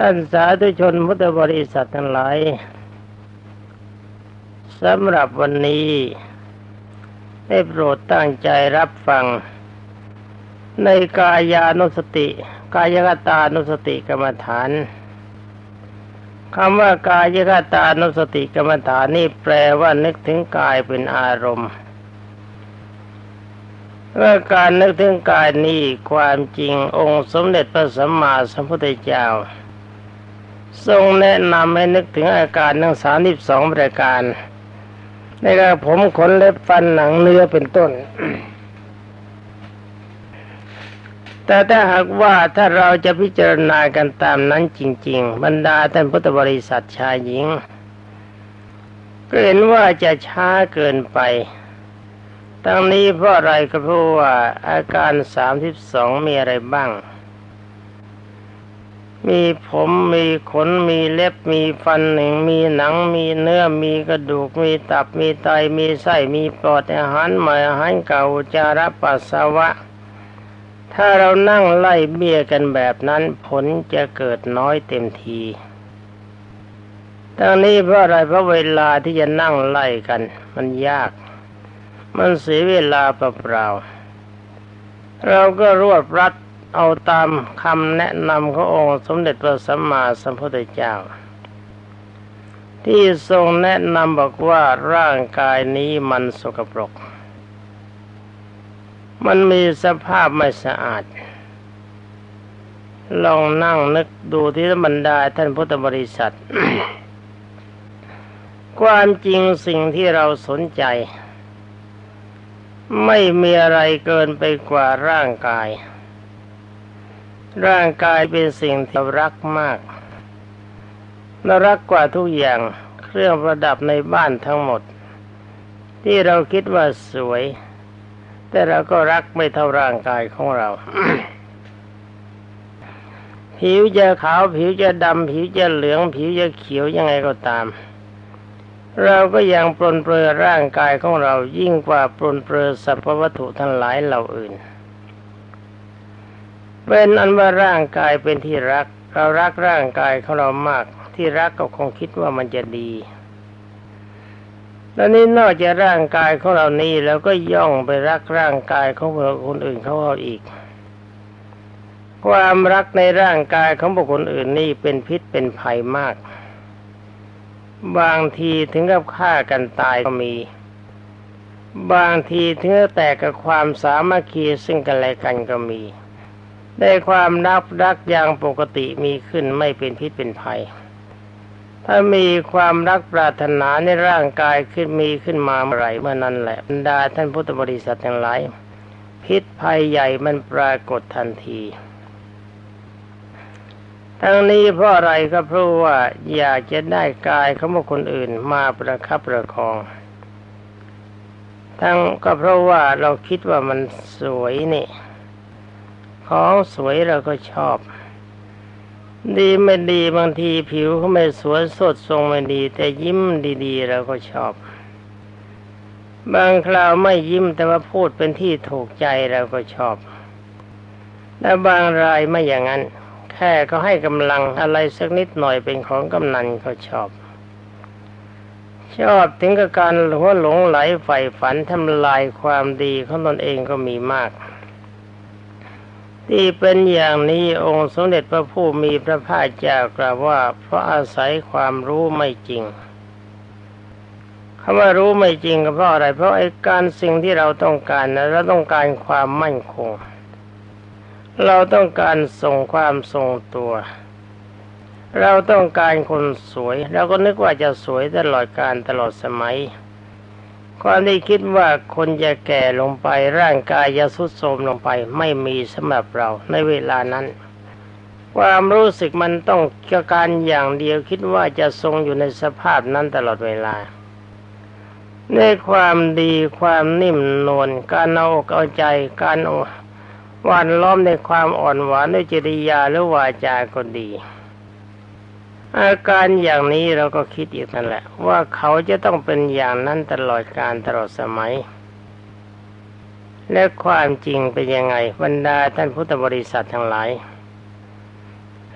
ท่านสาธุชนพุทธบริษัททั้งหลายสำหรับวันนี้ได้โปรดตั้งใจรับฟัง ในกายานุสติ กายกตานุสติกรรมฐานคำว่ากายกตานุสติกรรมฐานนี่แปลว่านึกถึงกายเป็นอารมณ์ว่าการนึกถึงกายนี้ความจริงองค์สมเด็จพระสัมมาสัมพุทธเจ้า ทรงแนะนำให้นึกถึงอาการทั้งสามสิบสองประการในการผมขนเล็บฟันหนังเนื้อเป็นต้น แต่ถ้าหากว่าถ้าเราจะพิจารณากันตามนั้นจริง ๆ บรรดาท่านพุทธบริษัทชายหญิง ก็เห็นว่าจะช้าเกินไปทั้งนี้เพราะอะไรก็เพราะว่าอาการสามสิบสองมีอะไรบ้าง มีผมมีขนมีเล็บมีฟันหนึ่งมีหนังมีเนื้อมีกระดูกมีตับมีไตมีไส้มีปอดอาหารใหม่อาหารเก่าจาระปัสสาวะ ถ้าเรานั่งไล่เบี้ยกันแบบนั้นผลจะเกิดน้อยเต็มทีทั้งนี้เพราะอะไรเพราะเวลาที่จะนั่งไล่กัน มันยาก มันเสียเวลาเปล่าๆเราก็รวบรัด เอาตามคำแนะนำขององค์สมเด็จพระสัมมาสัมพุทธเจ้า ที่ทรงแนะนำบอกว่าร่างกายนี้มันสกปรก มันมีสภาพไม่สะอาด ลองนั่งนึกดูที่บรรดาท่านพุทธบริษัท ความจริงสิ่งที่เราสนใจ ไม่มีอะไรเกินไปกว่าร่างกาย ร่างกายเป็นสิ่งที่รักมากและรักกว่าทุกอย่างเครื่องประดับในบ้านทั้งหมด ที่เราคิดว่าสวย แต่เราก็รักไม่เท่าร่างกายของเรา ผิวจะขาวผิวจะดำผิวจะเหลือง ผิวจะเขียวยังไงก็ตาม เราก็ยังปลนเปลือร่างกายของเรายิ่งกว่าปลนเปลือสรรพวัตถุทั้งหลายเหล่าอื่น เป็นอันว่าร่างกายเป็นที่รัก เรารักร่างกายของเรามาก ที่รักก็คงคิดว่ามันจะดีแล้วนี้นอกจากร่างกายของเรานี้แล้วก็ย่องไปรักร่างกายของคนอื่นเขาเอาอีก ความรักในร่างกายของบุคคลอื่นนี่เป็นพิษเป็นภัยมาก บางทีถึงกับฆ่ากันตายก็มี บางทีถึงแตกกับความสามัคคีซึ่งกันและกันก็มี ได้ความนับรักอย่างปกติมีขึ้นไม่เป็นพิษเป็นภัย ถ้ามีความรักปรารถนาในร่างกายขึ้นมีขึ้นมาเมื่อไรเมื่อนั้นแหละบรรดาท่านพุทธบริษัททั้งหลายพิษภัยใหญ่มันปรากฏทันที ทั้งนี้เพราะอะไรก็เพราะว่าอยากจะได้กายเของบุคคลอื่นมาประคับประคอง ทั้งก็เพราะว่าเราคิดว่ามันสวยนี่ ของสวยเราก็ชอบ ดีไม่ดีบางทีผิวเขาไม่สวยสดทรงไม่ดี แต่ยิ้มดีๆเราก็ชอบ บางคราวไม่ยิ้มแต่ว่าพูดเป็นที่ถูกใจเราก็ชอบและบางรายไม่อย่างนั้น แค่เขาให้กำลังอะไรสักนิดหน่อยเป็นของกำนันเขาชอบ ชอบถึงกับการหัวหลงไหลใฝ่ฝันทำลายความดีของตนเองก็มีมาก ที่เป็นอย่างนี้องค์สมเด็จพระผู้มีพระภาคเจ้ากล่าวว่า เพราะอาศัยความรู้ไม่จริงคำว่ารู้ไม่จริงก็เพราะอะไร เพราะไอ้การสิ่งที่เราต้องการนะเราต้องการความมั่นคง เราต้องการส่งความทรงตัว เราต้องการคนสวย เราก็นึกว่าจะสวยตลอดการตลอดสมัย ความที่คิดว่าคนจะแก่ลงไปร่างกายจะทรุดโทรมลงไปไม่มีสำหรับเราในเวลานั้น ความรู้สึกมันต้องกการอย่างเดียวคิดว่าจะทรงอยู่ในสภาพนั้นตลอดเวลาในความดีความนิ่มนวลการเอาอกเอาใจการวันล้อมในความอ่อนหวานด้วยจริยาหรือวาจาก็ดี อาการอย่างนี้เราก็คิดอีกนั่นแหละ ว่าเขาจะต้องเป็นอย่างนั้นตลอดการตลอดสมัย และความจริงเป็นยังไงบรรดาท่านพุทธบริษัททั้งหลาย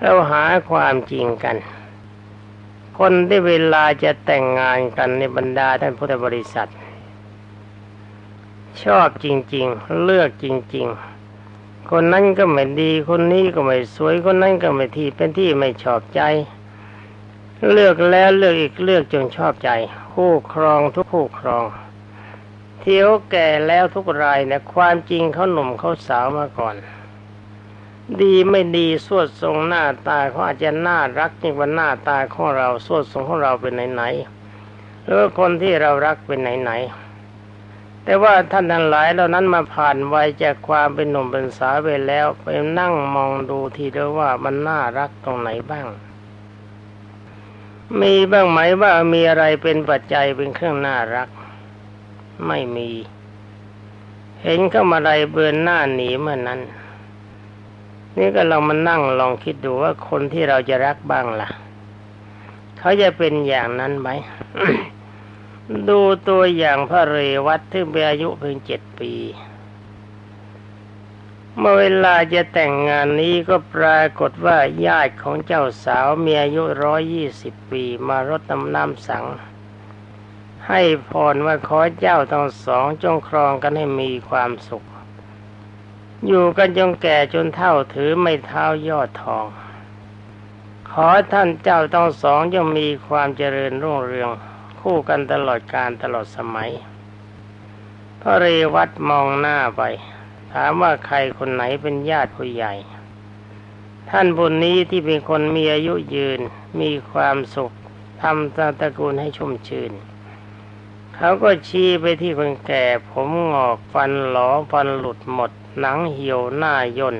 เราหาความจริงกัน คนที่เวลาจะแต่งงานกันในบรรดาท่านพุทธบริษัท ชอบจริง ๆ เลือกจริง ๆคนนั้นก็ไม่ดี คนนี้ก็ไม่สวย คนนั้นก็ไม่ที่เป็นที่ไม่ชอบใจ เลือกแล้วเลือกอีกเลือกจนชอบใจ คู่ครองทุกคู่ครองเที่ยวแก่แล้วทุกรายเนี่ยความจริงเขาหนุ่มเขาสาวมาก่อน ดีไม่ดีสวดทรงหน้าตาเขาอาจจะน่ารักยิ่งกว่าหน้าตาของเราสวดทรงของเราเป็นไหนๆหรือคนที่เรารักเป็นไหนๆแต่ว่าท่านทั้งหลายเหล่านั้นมาผ่านวัยจากความเป็นหนุ่มเป็นสาวไปแล้วไปนั่งมองดูทีเดียวว่ามันน่ารักตรงไหนบ้าง มีบ้างไหมว่ามีอะไรเป็นปัจจัยเป็นเครื่องน่ารัก ไม่มี เห็นเข้ามาไรเบือนหน้าหนีเมื่อนนั้น นี่ก็เรามานั่งลองคิดดูว่าคนที่เราจะรักบ้างล่ะ เขาจะเป็นอย่างนั้นไหมดูตัวอย่างพระเรวัตที่มีอายุเพียงเจ็ดปี เมื่อเวลาจะแต่งงานนี้ก็ปรากฏว่าญาติของเจ้าสาวมีอายุร้อยยี่สิบปีมารดน้ำน้ำสัง ให้พรว่าขอเจ้าทั้งสองจงครองกันให้มีความสุข อยู่กันจงแก่จนเท่าถือไม่เท้ายอดทอง ขอท่านเจ้าทั้งสองจงมีความเจริญรุ่งเรือง คู่กันตลอดการตลอดสมัยพระเรวัตมองหน้าไป ถามว่าใครคนไหนเป็นญาติผู้ใหญ่ ท่านบุญนี้ที่เป็นคนมีอายุยืน มีความสุขทำตระกูลให้ชุ่มชื่น เขาก็ชี้ไปที่คนแก่ ผมงอกฟันหลอฟันหลุดหมด หนังเหี่ยวหน้าย่น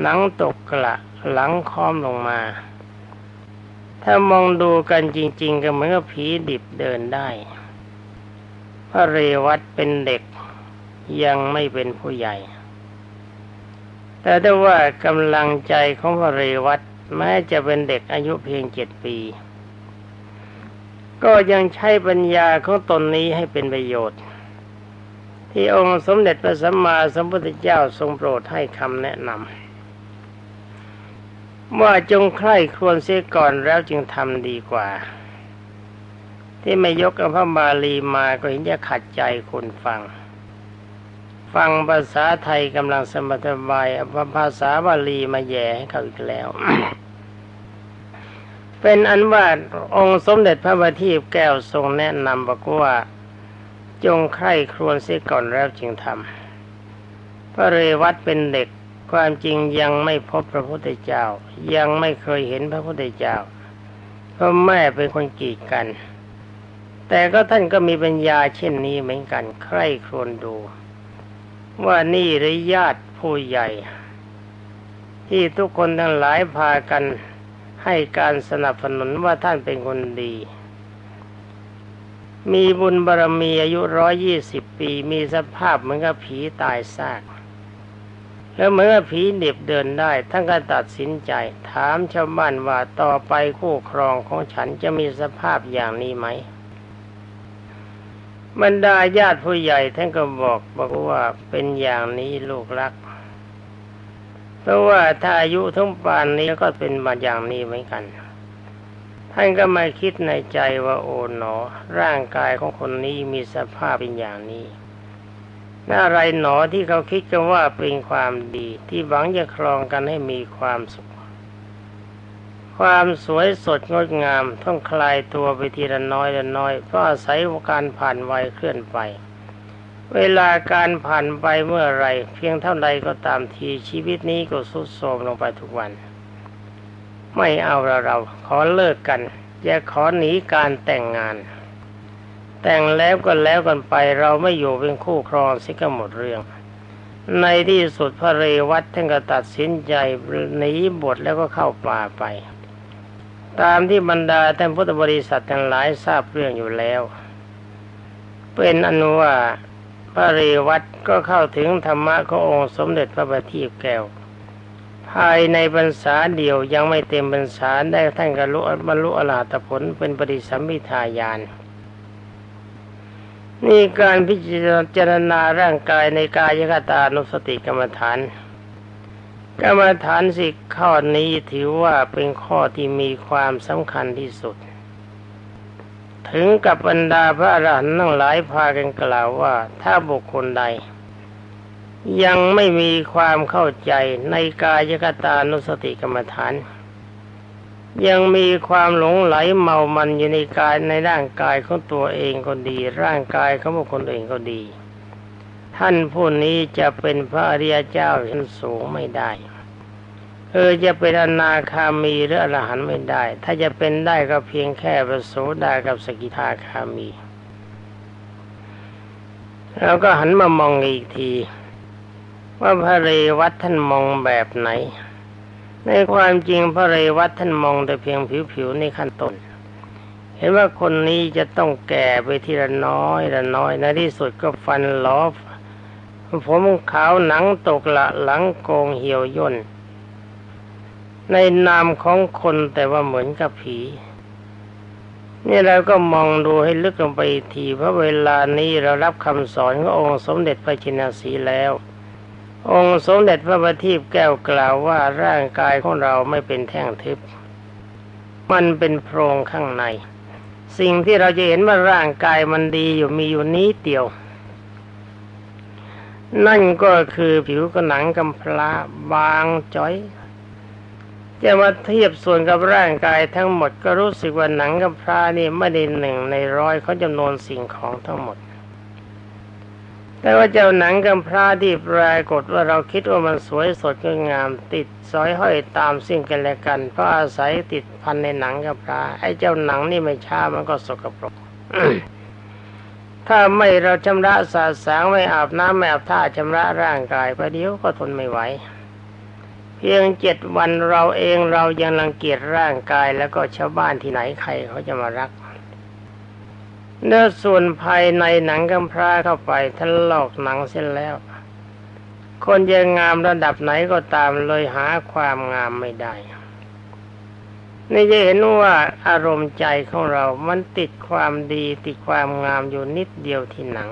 หนังตกกระหลังค้อมลงมา ถ้ามองดูกันจริง ๆ ก็เหมือนกับผีดิบเดินได้พระเรวัตเป็นเด็ก ยังไม่เป็นผู้ใหญ่ แต่ได้ว่ากำลังใจของพระเรวัตแม้จะเป็นเด็กอายุเพียงเจ็ดปี ก็ยังใช้ปัญญาของตนนี้ให้เป็นประโยชน์ ที่องค์สมเด็จพระสัมมาสัมพุทธเจ้าทรงโปรดให้คำแนะนำว่าจงใคร่ควญเสียก่อนแล้วจึงทำดีกว่า ที่ไม่ยกอพระบาลีมาก็เห็นจะขัดใจคนฟัง ฟังภาษาไทยกำลังสมบายภาษาบาลีมาแย่ให้เขาอีกแล้ว เป็นอันว่าองค์สมเด็จพระบัณฑิตแก้วทรงแนะนำบอกว่า จงใคร่ครวญเสียก่อนแล้วจึงทำพระเรวัตเป็นเด็กความจริงยังไม่พบพระพุทธเจ้า ยังไม่เคยเห็นพระพุทธเจ้าเพราะแม่เป็นคนกีดกัน แต่ก็ท่านก็มีปัญญาเช่นนี้เหมือนกัน ใคร่ครวญดู ว่านี่หรือญาติผู้ใหญ่ ที่ทุกคนทั้งหลายพากันให้การสนับสนุนว่าท่านเป็นคนดี มีบุญบารมีอายุร้อยยี่สิบปี มีสภาพเหมือนกับผีตายซาก แล้วเมื่อผีเด็บเดินได้ ท่านก็ตัดสินใจ ถามชาวบ้านว่าต่อไปคู่ครองของฉันจะมีสภาพอย่างนี้ไหม บรรดาญาติผู้ใหญ่ท่านก็บอกบอกว่าเป็นอย่างนี้ลูกรัก เพราะว่าถ้าอายุทั้งปานนี้ก็เป็นมาอย่างนี้เหมือนกัน ท่านก็มาคิดในใจว่าโอ๋หนอ ร่างกายของคนนี้มีสภาพเป็นอย่างนี้น่าไรหนอที่เขาคิดกันว่าเป็นความดีที่หวังจะครองกันให้มีความสุข ความสวยสดงดงามต้องคลายตัวไปทีละน้อยละน้อยเพราะอาศัยการผ่านวัยเคลื่อนไป เวลาการผ่านไปเมื่อไรเพียงเท่าใดก็ตามทีชีวิตนี้ก็สุดโทรมลงไปทุกวัน ไม่เอาเราเราขอเลิกกัน อย่าขอหนีการแต่งงาน แต่งแล้วก็แล้วกันไปเราไม่อยู่เป็นคู่ครองสิก็หมดเรื่องในที่สุดพระเรวัตท่านก็ตัดสินใจหนีบทแล้วก็เข้าป่าไป ตามที่บรรดาท่านพุทธบริษัททั้งหลายทราบเรื่องอยู่แล้ว เป็นอนุว่าพระเรวัตก็เข้าถึงธรรมะขององค์สมเด็จพระบัณฑิตแก้ว ภายในพรรษาเดียวยังไม่เต็มพรรษาได้ท่านกรุบรรลุอรหัตผลเป็นปริสัมมิทายานนี่การพิจารณาร่างกายในกายกตานุสติกรรมฐาน กรรมฐานสิกข้อนี้ถือว่าเป็นข้อที่มีความสำคัญที่สุด ถึงกับบรรดาพระอรหันต์ทั้งหลายพากันกล่าวว่า ถ้าบุคคลใด ยังไม่มีความเข้าใจในกายกตานุสติกรรมฐาน ยังมีความหลงไหลเมามันอยู่ในกายในร่างกายของตัวเองก็ดี ร่างกายของบุคคลอื่นก็ดี ท่านผู้นี้จะเป็นพระอริยเจ้าชั้นสูงไม่ได้ เออจะเป็นอนาคามีหรืออรหันต์ไม่ได้ ถ้าจะเป็นได้ก็เพียงแค่ประโสดากับสกิทาคามี แล้วก็หันมามองอีกที ว่าพระเรวัตท่านมองแบบไหน ในความจริงพระเรวัตท่านมองแต่เพียงผิวๆในขั้นต้นเห็นว่าคนนี้จะต้องแก่ไปทีละน้อยละน้อยในที่สุดก็ฟันหลอ ผมขาวหนังตกละหลังโกงเหี่ยวย่น ในนามของคนแต่ว่าเหมือนกับผี นี่เราก็มองดูให้ลึกลงไปทีเพราะเวลานี้เรารับคำสอนขององค์สมเด็จพระจินสีแล้ว องค์สมเด็จพระบัณฑิตแก้วกล่าวว่าร่างกายของเราไม่เป็นแท่งทึบ มันเป็นโพรงข้างใน สิ่งที่เราจะเห็นว่าร่างกายมันดีอยู่มีอยู่นี้เดียว นั่นก็คือผิวกระหนังกำพร้าบางจ้อยจะมาเทียบส่วนกับร่างกายทั้งหมดก็รู้สึกว่าหนังกำพร้านี่ไม่ได้หนึ่งในร้อยเขาจำนวนสิ่งของทั้งหมด แต่ว่าเจ้าหนังกำพร้าที่ปรากฏว่าเราคิดว่ามันสวยสดงดงาม ติดสอยห้อยตามสิ่งกันและกัน เพราะอาศัยติดพันในหนังกำพร้าไอ้เจ้าหนังนี่ไม่ช้ามันก็สกปรก ถ้าไม่เราชำระสาสางไม่อาบน้ำไม่อาบท่าชำระร่างกายประเดี๋ยวก็ทนไม่ไหว เพียงเจ็ดวันเราเองเรายังรังเกียจร่างกายแล้วก็ชาวบ้านที่ไหนใครเขาจะมารัก เนื้อส่วนภายในหนังกำพร้าเข้าไปทะลอกหนังเส้นแล้ว คนจะงามระดับไหนก็ตามเลยหาความงามไม่ได้ นี่จะเห็นว่าอารมณ์ใจของเรา มันติดความดีติดความงามอยู่นิดเดียวที่หนัง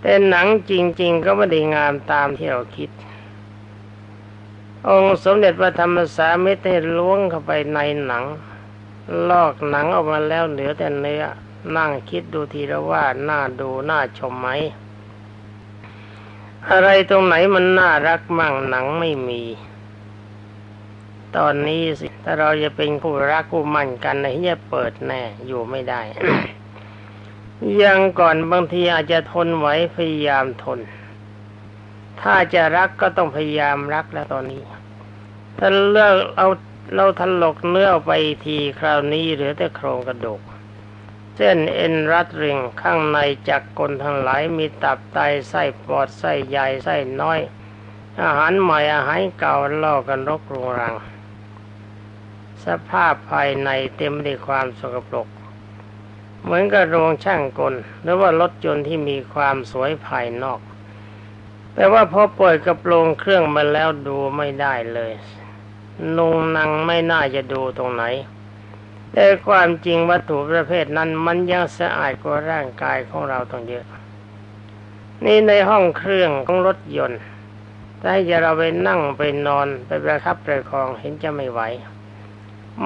แต่หนังจริง ๆ ก็ไม่ได้งามตามที่เราคิด องค์สมเด็จพระธรรมสามิตรให้ล้วงเข้าไปในหนัง ลอกหนังออกมาแล้วเหลือแต่เนื้อ นั่งคิดดูทีละว่าน่าดูน่าชมไหม อะไรตรงไหนมันน่ารักมั่งหนังไม่มี ตอนนี้สิ ถ้าเราจะเป็นคู่รักคู่มั่นกันในะจะเปิดแน่อยู่ไม่ได้ ยังก่อนบางทีอาจจะทนไหวพยายามทน ถ้าจะรักก็ต้องพยายามรักแล้วตอนนี้ ถ้าเลิกเอาเราถลกเนื้อไปทีคราวนี้เหลือแต่โครงกระดูกเส้นเอ็นรัดริงข้างในจักกลทั้งหลายมีตับไตไส้ปอดไส้ใหญ่ไส้น้อย อาหารใหม่อาหารเก่าล่อกันรกรุงรัง สภาพภายในเต็มด้วยความสกปรก เหมือนกับโรงช่างกล หรือว่ารถยนต์ที่มีความสวยภายนอก แต่ว่าพอปล่อยกระโปรงเครื่องมาแล้วดูไม่ได้เลย นุงนังไม่น่าจะดูตรงไหน แต่ความจริงวัตถุประเภทนั้นมันยังสะอาดกว่าร่างกายของเราต้องเยอะ นี่ในห้องเครื่องของรถยนต์ถ้าให้เราไปนั่งไปนอนไปประคับประคองเห็นจะไม่ไหว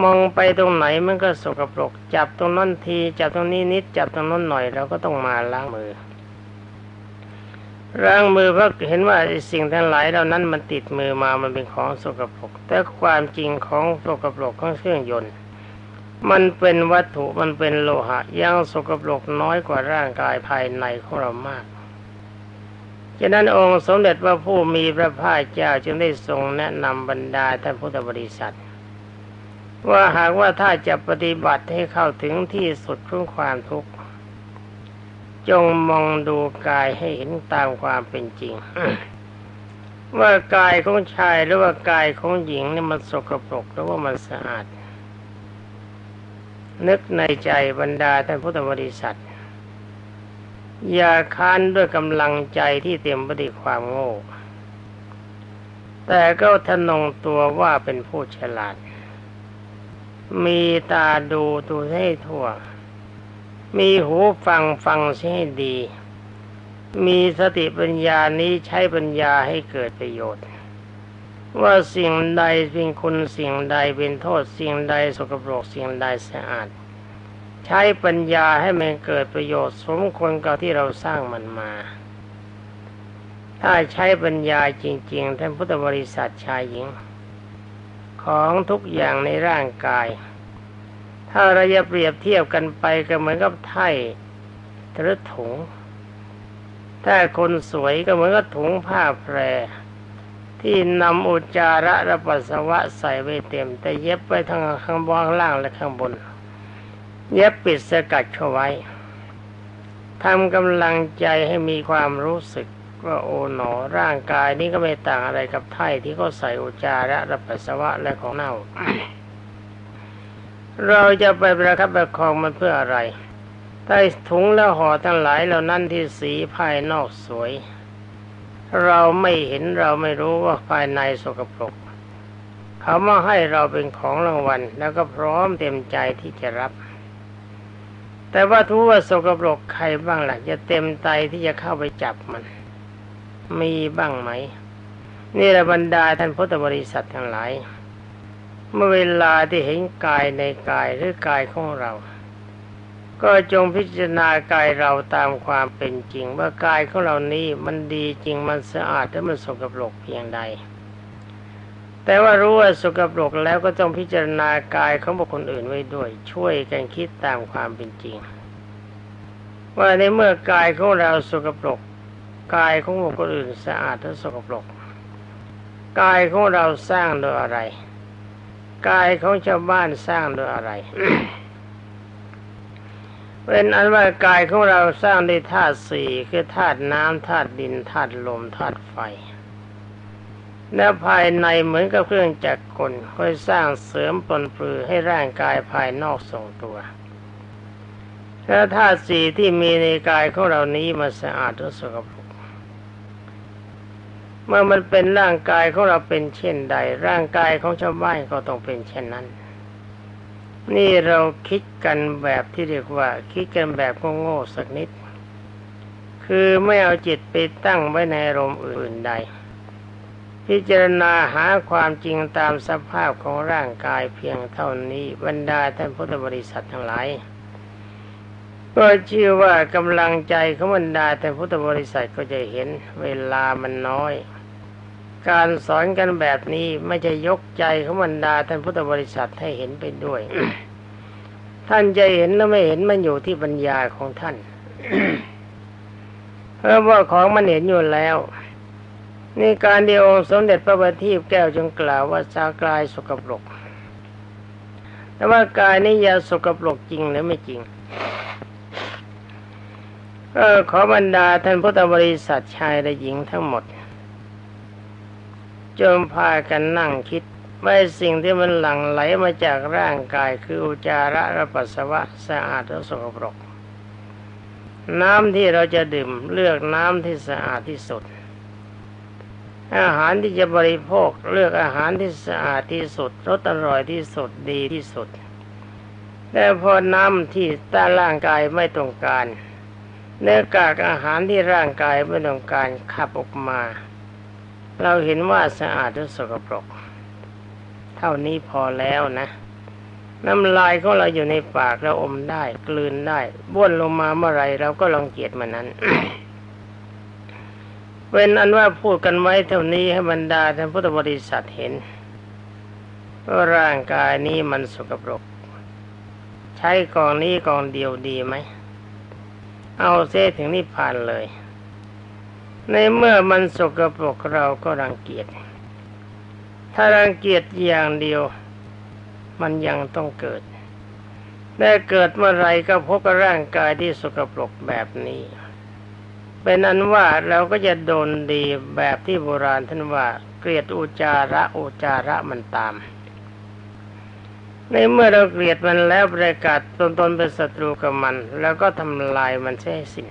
มองไปตรงไหนมันก็สกปรก จับตรงนั้นทีจับตรงนี้นิด จับตรงนั้นหน่อยเราก็ต้องมาล้างมือล้างมือเพราะเห็นว่าสิ่งทั้งหลายเหล่านั้นมันติดมือมามันเป็นของสกปรก แต่ความจริงของสกปรกของเครื่องยนต์ มันเป็นวัตถุมันเป็นโลหะยังสกปรกน้อยกว่าร่างกายภายในของเรามากฉะนั้นองค์สมเด็จพระผู้มีพระภาคเจ้าจึงได้ทรงแนะนำบรรดาท่านพุทธบริษัท ว่าหากว่าถ้าจะปฏิบัติให้เข้าถึงที่สุดของความทุกข์ จงมองดูกายให้เห็นตามความเป็นจริง ว่ากายของชายหรือว่ากายของหญิงนี่มันสกปรกหรือว่ามันสะอาด นึกในใจบรรดาท่านพุทธบริษัท อย่าค้านด้วยกำลังใจที่เต็มไปด้วยความโง่ แต่ก็ทะนงตัวว่าเป็นผู้ฉลาด มีตาดูดูให้ทั่ว มีหูฟังฟังให้ดี มีสติปัญญานี้ใช้ปัญญาให้เกิดประโยชน์ ว่าสิ่งใดเป็นคุณสิ่งใดเป็นโทษสิ่งใดสกปรกสิ่งใดสะอาด ใช้ปัญญาให้มันเกิดประโยชน์ สมควรกับที่เราสร้างมันมา ถ้าใช้ปัญญาจริง ๆ ท่านพุทธบริษัทชายหญิง ของทุกอย่างในร่างกาย ถ้าเราจะเปรียบเทียบกันไปก็เหมือนกับไถ่หรือถุง ถ้าคนสวยก็เหมือนกับถุงผ้าแพร ที่นำอุจจาระและปัสสาวะใส่ไว้เต็ม แต่เย็บไว้ทั้งข้างบนข้างล่างและข้างบน เย็บปิดสกัดเข้าไว้ทำกำลังใจให้มีความรู้สึก ว่าโอ๋หนอร่างกายนี้ก็ไม่ต่างอะไรกับไถ่ที่เขาใส่อุจจาระและปัสสาวะและของเน่า เราจะไปประคับประคองมันเพื่ออะไรใต้ถุงและห่อทั้งหลายเหล่านั้นที่สีภายนอกสวย เราไม่เห็นเราไม่รู้ว่าภายในสกปรกเขามาให้เราเป็นของรางวัล แล้วก็พร้อมเต็มใจที่จะรับ แต่ว่าทุกว่าสกปรกใครบ้างล่ะจะเต็มใจที่จะเข้าไปจับมัน มีบ้างไหม นี่แหละบรรดาท่านพุทธบริษัททั้งหลาย เมื่อเวลาที่เห็นกายในกายหรือกายของเรา ก็จงพิจารณากายเราตามความเป็นจริง ว่ากายของเรานี้มันดีจริงมันสะอาดและมันสกปรกเพียงใด แต่ว่ารู้ว่าสกปรกแล้วก็ต้องพิจารณากายของบุคคลอื่นไว้ด้วย ช่วยกันคิดตามความเป็นจริงว่าในเมื่อกายของเราสกปรก กายของบุคคลอื่นสะอาดและสกปรก กายของเราสร้างโดยอะไร กายของชาวบ้านสร้างโดยอะไร เป็นอันว่ากายของเราสร้างด้วยธาตุสี่คือธาตุน้ำธาตุดินธาตุลมธาตุไฟและภายในเหมือนกับเครื่องจักรกลค่อยสร้างเสริมปนปลือให้ร่างกายภายนอกทรงตัวและธาตุสี่ที่มีในกายของเรานี้มันสะอาดหรือสกปรก เมื่อมันเป็นร่างกายของเราเป็นเช่นใด ร่างกายของชาวบ้านก็ต้องเป็นเช่นนั้น นี่เราคิดกันแบบที่เรียกว่า คิดกันแบบโง่ๆสักนิด คือไม่เอาจิตไปตั้งไว้ในอารมณ์อื่นใด พิจารณาหาความจริงตามสภาพของร่างกายเพียงเท่านี้บรรดาท่านพุทธบริษัททั้งหลายก็เชื่อว่ากำลังใจของบรรดาท่านพุทธบริษัทก็จะเห็นเวลามันน้อย การสอนกันแบบนี้ไม่จะยกใจของบรรดาท่านพุทธบริษัทให้เห็นไปด้วย ท่านจะเห็นแล้วไม่เห็นมันอยู่ที่ปัญญาของท่านเพราะว่าของมันเห็นอยู่แล้วนี่การเดียวสมเด็จพระบัณฑิตแก้วจึงกล่าวว่าสากายสกปรก แต่ว่ากายนี้ยาสกปรกจริงหรือไม่จริง เออขอบรรดาท่านพุทธบริษัทชายและหญิงทั้งหมด จงพากันนั่งคิดว่าสิ่งที่มันหลั่งไหลมาจากร่างกายคืออุจาระและปัสสาวะสะอาดหรือสกปรก น้ำที่เราจะดื่มเลือกน้ำที่สะอาดที่สุด อาหารที่จะบริโภคเลือกอาหารที่สะอาดที่สุดรสอร่อยที่สุดดีที่สุด แต่พอน้ำที่ต้าร่างกายไม่ต้องการเนื้อกากอาหารที่ร่างกายไม่ต้องการขับออกมา เราเห็นว่าสะอาดหรือสกปรก เท่านี้พอแล้วนะ น้ำลายของเราอยู่ในปากเราอมได้ กลืนได้บ้วนลงมาเมื่อไรเราก็รังเกียจมันนั้นเป็นอันว่าพูดกันไว้เท่านี้ให้บรรดาท่านพุทธบริษัทเห็นว่าร่างกายนี้มันสกปรก ใช้กองนี้กองเดียวดีไหม เอาเส้ถึงนิพพานเลย ในเมื่อมันสกปรกเราก็รังเกียจ ถ้ารังเกียจอย่างเดียว มันยังต้องเกิดได้เกิดเมื่อไรก็พบกับร่างกายที่สกปรกแบบนี้ เป็นนั้นว่าเราก็จะโดนดีแบบที่โบราณท่านว่าเกลียดอุจาระอุจาระมันตาม ในเมื่อเราเกลียดมันแล้วประกาศตนตนเป็นศัตรูกับมัน แล้วก็ทำลายมันใช่สิ้น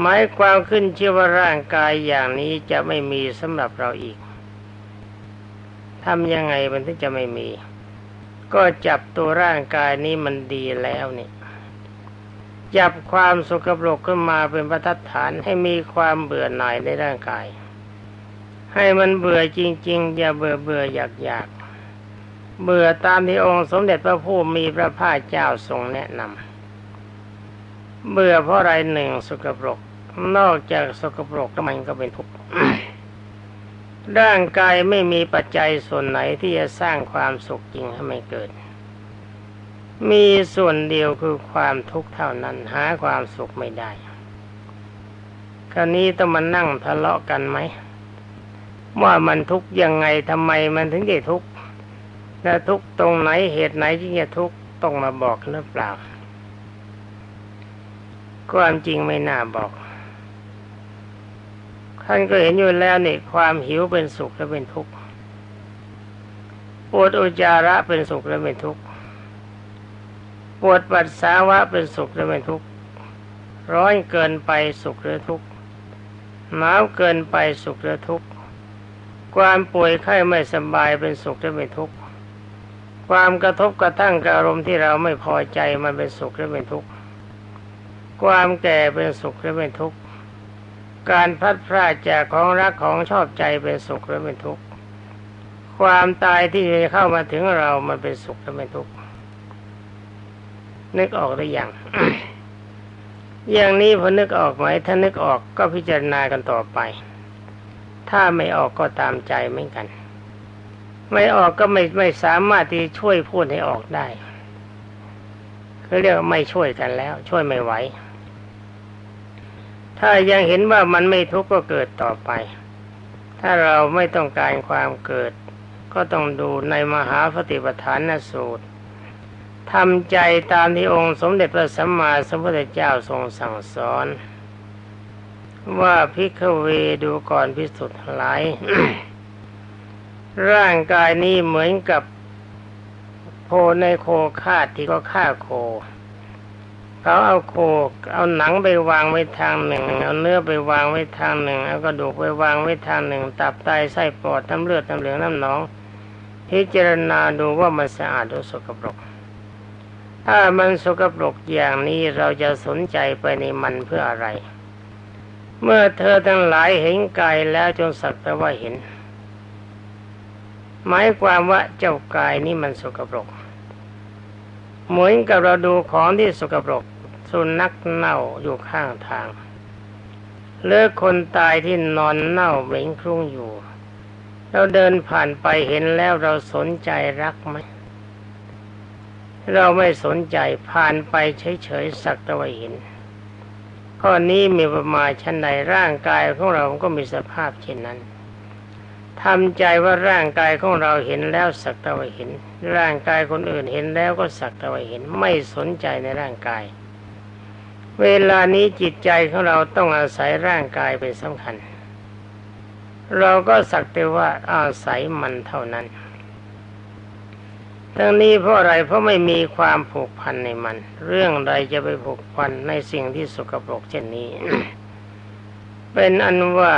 หมายความขึ้นชื่อว่าร่างกายอย่างนี้จะไม่มีสำหรับเราอีกทำยังไงมันถึงจะไม่มี ก็จับตัวร่างกายนี้มันดีแล้วนี่จับความสกปรกขึ้นมาเป็นประทัดฐานให้มีความเบื่อหน่ายในร่างกาย ให้มันเบื่อจริง ๆ อย่าเบื่อเบื่ออยากอยากเบื่อตามที่องค์สมเด็จพระผู้มีพระภาคเจ้าทรงแนะนำเบื่อเพราะอะไรหนึ่งสกปรก นอกจากสกปรกแล้วมันก็เป็นทุกข์ร่างกายไม่มีปัจจัยส่วนไหนที่จะสร้างความสุขจริงให้ไม่เกิด มีส่วนเดียวคือความทุกข์เท่านั้นหาความสุขไม่ได้ คราวนี้ต้องมานั่งทะเลาะกันไหม ว่ามันทุกข์ยังไงทำไมมันถึงได้ทุกข์และทุกข์ตรงไหนเหตุไหนที่จะทุกข์ต้องมาบอกหรือเปล่าความจริงไม่น่าบอก ท่านก็เห็นอยู่แล้วนี่ความหิวเป็นสุขและเป็นทุกข์ปวดอุจจาระเป็นสุขและเป็นทุกข์ปวดปัสสาวะเป็นสุขและเป็นทุกข์ร้อนเกินไปสุขหรือทุกข์หนาวเกินไปสุขหรือทุกข์ความป่วยไข้ไม่สบายเป็นสุขหรือเป็นทุกข์ความกระทบกระทั่งกับอารมณ์ที่เราไม่พอใจมันเป็นสุขหรือเป็นทุกข์ความแก่เป็นสุขหรือเป็นทุกข์ การพัดพลาดจากของรักของชอบใจเป็นสุขหรือเป็นทุกข์ความตายที่จะเข้ามาถึงเรามันเป็นสุขหรือเป็นทุกข์นึกออกหรือยังอย่างนี้พอนึกออกไหมถ้านึกออกก็พิจารณากันต่อไป ถ้าไม่ออกก็ตามใจเหมือนกัน ไม่ออกก็ไม่ไม่สามารถที่ช่วยพูดให้ออกได้คือเรียกว่าไม่ช่วยกันแล้ว ช่วยไม่ไหว ถ้ายังเห็นว่ามันไม่ทุกข์ก็เกิดต่อไป ถ้าเราไม่ต้องการความเกิด ก็ต้องดูในมหาปฏิปทานสูตรทำใจตามที่องค์สมเด็จพระสัมมาสัมพุทธเจ้าทรงสั่งสอน ว่าพิกเวดูก่อนพิสุทธิ์หลาย ร่างกายนี้เหมือนกับโคในโคคาดที่ก็ฆ่าโค เขาเอาโคเอาหนังไปวางไว้ทางหนึ่ง เอาเนื้อไปวางไว้ทางหนึ่ง เอากระดูกไปวางไว้ทางหนึ่ง ตับไตไส้ปอดน้ำเลือดน้ำเหลืองน้ำหนอง พิจารณาดูว่ามันสะอาดหรือสกปรก ถ้ามันสกปรกอย่างนี้เราจะสนใจไปในมันเพื่ออะไร เมื่อเธอทั้งหลายเห็นกายแล้วจงสักแต่ว่าเห็น หมายความว่าเจ้ากายนี้มันสกปรก เหมือนกับเราดูของที่สกปรก สุนัขเน่าอยู่ข้างทางเลือคนตายที่นอนเน่าเหม็นคลุ้งอยู่ เราเดินผ่านไปเห็นแล้วเราสนใจรักไหม เราไม่สนใจผ่านไปเฉยๆสักต่ว่าเห็นข้อนี้มีประมาณชั้นใดร่างกายของเราก็มีสภาพเช่นนั้นทำใจว่าร่างกายของเราเห็นแล้วสักต่ว่าเห็น ร่างกายคนอื่นเห็นแล้วก็สักต่ว่าเห็น ไม่สนใจในร่างกาย เวลานี้จิตใจของเราต้องอาศัยร่างกายเป็นสำคัญ เราก็สักแต่ว่าอาศัยมันเท่านั้น ทั้งนี้เพราะอะไรเพราะไม่มีความผูกพันในมัน เรื่องใดจะไปผูกพันในสิ่งที่สกปรกเช่นนี้ เป็นอันว่า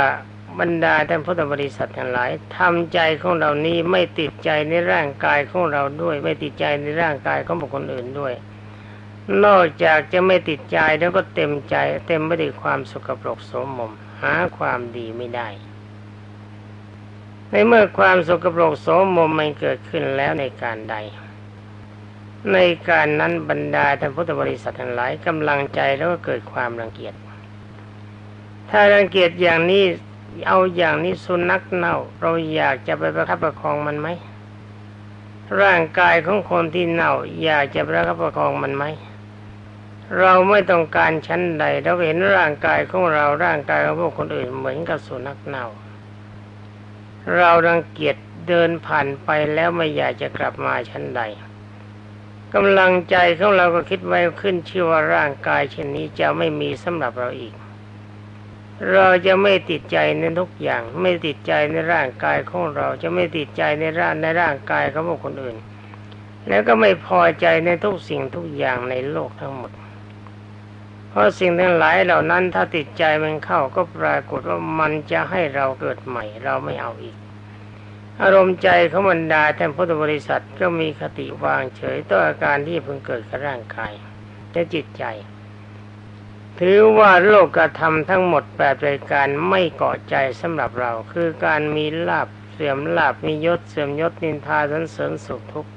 บรรดาท่านพุทธบริษัททั้งหลายทำใจของเรานี้ไม่ติดใจในร่างกายของเราด้วย ไม่ติดใจในร่างกายของบุคคลอื่นด้วย นอกจากจะไม่ติดใจแล้วก็เต็มใจ เต็มไปด้วยความสกปรกโสมม หาความดีไม่ได้ ในเมื่อความสกปรกโสมมมันเกิดขึ้นแล้วในการใด ในการนั้นบรรดาท่านพุทธบริษัททั้งหลายกำลังใจแล้วก็เกิดความรังเกียจ ถ้ารังเกียจอย่างนี้เอาอย่างนี้สุนัขเน่า เราอยากจะไปประคับประคองมันไหมร่างกายของคนที่เน่า อยากจะประคับประคองมันไหม เราไม่ต้องการชั้นใดเราเห็นร่างกายของเราร่างกายของพวกคนอื่นเหมือนกับสุนัขเน่า เรารังเกียจเดินผ่านไปแล้วไม่อยากจะกลับมาชั้นใดกำลังใจของเราก็คิดไว้ขึ้นชื่อว่าร่างกายเช่นนี้จะไม่มีสำหรับเราอีก เราจะไม่ติดใจในทุกอย่าง ไม่ติดใจในร่างกายของเราจะไม่ติดใจในร่างในร่างกายของคนอื่น แล้วก็ไม่พอใจในทุกสิ่งทุกอย่างในโลกทั้งหมด เพราะสิ่งทั้งหลายเหล่านั้นถ้าติดใจมันเข้าก็ปรากฏว่ามันจะให้เราเกิดใหม่เราไม่เอาอีก อารมณ์ใจของบรรดาท่านพุทธบริษัทก็มีคติวางเฉยต่ออาการที่เพิ่งเกิดกับร่างกายและจิตใจ ถือว่าโลกธรรมทั้งหมดแปดรายการไม่เกาะใจสำหรับเรา คือการมีลาบเสื่อมลาบมียศเสื่อมยศนินทาสันเสริญสุขทุกข์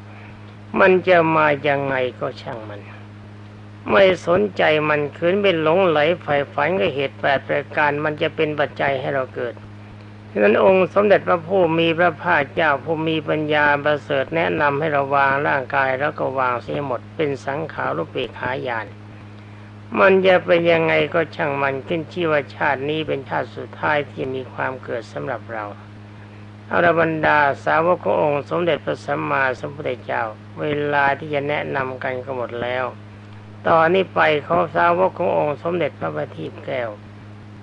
มันจะมายังไงก็ช่างมัน ไม่สนใจมันคืนเป็นหลงไหลใฝ่ฝันก็เหตุแปดรายการมันจะเป็นปัจจัยให้เราเกิดฉะนั้นองค์สมเด็จพระผู้มีพระภาคเจ้าผู้มีปัญญาประเสริฐแนะนำให้เราวางร่างกายแล้วก็วางเสียหมดเป็นสังขารุปเปขายาน มันจะเป็นยังไงก็ช่างมันขึ้นชื่อว่าชาตินี้เป็นชาติสุดท้ายที่มีความเกิดสำหรับเราอาละบรรดาสาวกขององค์สมเด็จพระสัมมาสัมพุทธเจ้า เวลาที่จะแนะนำกันก็หมดแล้ว ตอนนี้ไปขอสาวกขององค์สมเด็จพระบัณฑิตแก้ว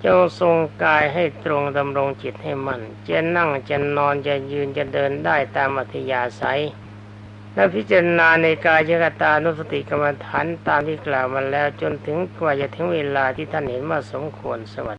จงทรงกายให้ตรงดำรงจิตให้มัน่นจะนั่งจะนอนจะยืนจะเดินได้ตามอัธยาศัย และพิจารณาในกายกตานุสติกรรมฐานตามที่กล่าวมาแล้วจนถึงกว่าจะถึงเวลาที่ท่านเห็นว่าสมควรสวัสดี